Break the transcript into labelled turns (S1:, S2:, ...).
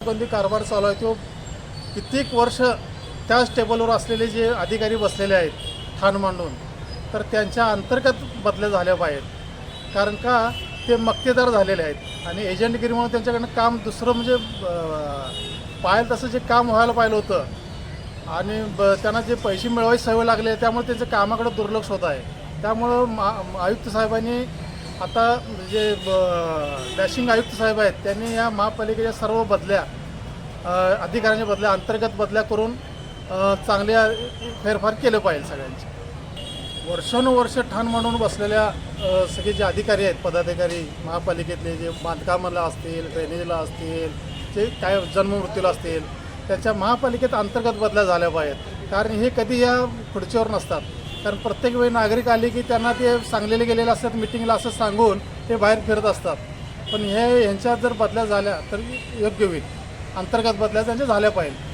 S1: बंदी कारभार चालू आहे तो कित्येक वर्ष त्याच टेबलवर असलेले जे अधिकारी बसलेले आहेत ठाण मांडून तर त्यांच्या अंतर्गत बदल्या झाल्या पाहिजेत कारण का ते मक्तेदार झालेले आहेत आणि एजंटगिरीमुळे त्यांच्याकडनं काम दुसरं म्हणजे अं, पाहिलं तसं जे काम व्हायला पाहिलं होतं आणि ब त्यांना जे पैसे मिळवायची सवय लागली आहे त्यामुळे त्यांचं कामाकडे दुर्लक्ष होत आहे. त्यामुळं मा आयुक्त साहेबांनी आता जे ब- डॅशिंग आयुक्त साहेब आहेत त्यांनी या महापालिकेच्या सर्व बदल्या अधिकाऱ्यांच्या बदल्या अंतर्गत बदल्या करून चांगल्या फेरफार केलं पाहिजे सगळ्यांचे. वर्षानुवर्ष ठाण म्हणून बसलेल्या सगळे जे अधिकारी आहेत पदाधिकारी महापालिकेतले जे बांधकामाला असतील ड्रेनेजला असतील जे काय जन्ममृत्यूला असतील त्याच्या महापालिकेत अंतर्गत बदल्या झाल्या पाहिजेत. कारण हे कधी या खुर्चीवर नसतात. कारण प्रत्येक वेळी नागरिक आले की त्यांना ते सांगलेले गेलेले असतात मिटिंगला असं सांगून ते बाहेर फिरत असतात. पण हे ह्यांच्यात जर बदल्या झाल्या तर योग्य होईल. अंतर्गत बदल्या त्यांच्या झाल्या पाहिजे.